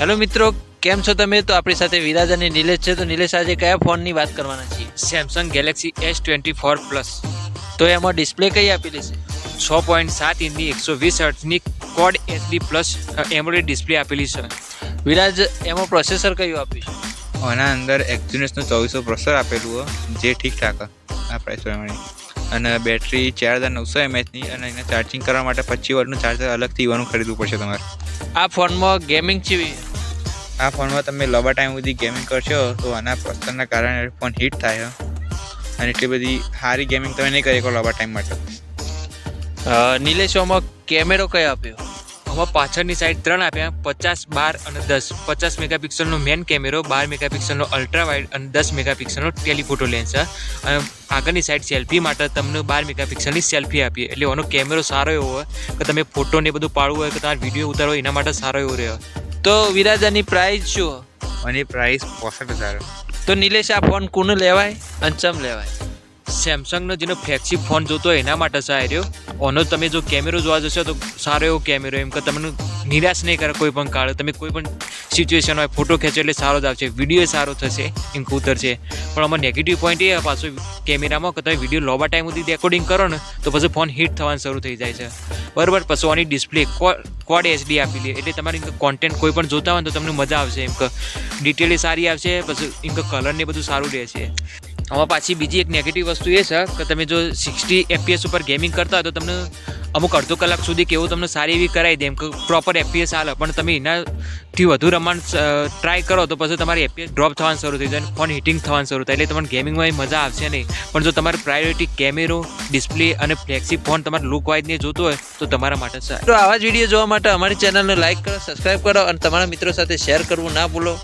Hello મિત્રો કેમ છો તમે? તો આપણી સાથે વિરાજ અને નિલેશ છે. તો નિલેશ આજે કયા ફોનની વાત કરવાના છીએ? Samsung Galaxy S twenty four plus તો એમાં ડિસ્પ્લે કઈ આપેલી છે છ પોઈન્ટ સાત ઇંચની એકસો વીસ હર્ટની કોડ એચડી પ્લસ એમોલેડ ડિસ્પ્લે આપેલી છે. વિરાજ એમાં પ્રોસેસર કયું આપ્યું છે? આના અંદર એક્ઝિનસનું ચોવીસો પ્રોસેસર આપેલું હોય જે ઠીકઠાક આ પ્રાઇસ પ્રમાણે. અને બેટરી ચાર હજાર નવસો એમએચની અને એને ચાર્જિંગ કરવા માટે પચીસ વોટનું ચાર્જર અલગથી ઈવાનું ખરીદવું પડશે તમારે. આ ફોનમાં ગેમિંગ જેવી આ ફોનમાં તમે લાંબા ટાઈમ સુધી ગેમિંગ કરશો તો આના પ્રોસેસરના કારણે ફોન હીટ થાય અને એટલી બધી સારી ગેમિંગ તમે નહીં કરી શકો લાંબા ટાઈમ માટે. નિલેશ, આમાં કેમેરો કયો આપ્યો? આમાં પાછળની સાઈડ ત્રણ આપ્યા, પચાસ બાર અને દસ. પચાસ મેગાપિક્સલનો મેન કેમેરો બાર મેગાપિક્સલનો અલ્ટ્રા વાઇડ અને દસ મેગાપિક્સલનો ટેલિફોટો લેન્સ અને આગળની સાઈડ સેલ્ફી માટે તમને બાર મેગાપિક્સલની સેલ્ફી આપીએ. એટલે એનો કેમેરો સારો એવો હોય કે તમે ફોટો ને બધું પાડવું હોય કે તમારે વીડિયો ઉતારવો એના માટે સારો એવો રહે તો વિરાજ આની પ્રાઇસ શું? આની પ્રાઇસ પોસઠ હજાર. તો નિલેશ આ ફોન કોને લેવાય? અને ચમ લેવાય. સેમસંગનો જેનો ફ્લેગશિપ ફોન જોતો હોય એના માટે સારો રહ્યો. ઓનો તમે જો કેમેરો જોવા જશો તો સારો એવો કેમેરો એમ કે તમને નિરાશ નહીં કરે કોઈ પણ કાળે. તમે કોઈ પણ સિચ્યુએશન હોય ફોટો ખેંચો એટલે સારો જ આવશે. વીડિયો સારો થશે એમ ઉતરશે. પણ આમાં નેગેટિવ પોઈન્ટ એ પાછો કેમેરામાં કે તમે વીડિયો લાંબા ટાઈમ સુધી રેકોર્ડિંગ કરો ને, તો પછી ફોન હીટ થવાનું શરૂ થઈ જાય છે. બરાબર, પછી આની ડિસ્પ્લે ક્વોડ એચડી આપી લે એટલે તમારે કોન્ટેન્ટ કોઈ પણ જોતા હોય તો તમને મજા આવશે. એમ કે ડિટેલ સારી આવશે, પછી એમ કે કલર ને બધું સારું રહેશે. આમાં પાછી બીજી એક નેગેટિવ વસ્તુ એ છે કે તમે જો સિક્સટી એફપીએસ ઉપર ગેમિંગ કરતા હોય તો તમને અમુક અડધો કલાક સુધી કેવું તમને સારી એવી કરાવી દે એમ કે પ્રોપર એફપીએસ હાલે પણ તમે એનાથી વધુ રમવાનું ટ્રાય કરો તો પછી તમારી એફપીએસ ડ્રોપ થવાનું શરૂ થઈ જાય ફોન હિટિંગ થવાનું શરૂ થાય. એટલે તમને ગેમિંગમાં મજા આવશે નહીં. પણ જો તમારે પ્રાયોરિટી કેમેરો ડિસ્પ્લે અને ફ્લેક્સી ફોન તમારે લુક વાઇઝને જોતો હોય, તો તમારા માટે સારું. તો આવા જ વીડિયો જોવા માટે અમારી ચેનલને લાઇક કરો સબસ્ક્રાઈબ કરો અને તમારા મિત્રો સાથે શેર કરવું ના ભૂલો.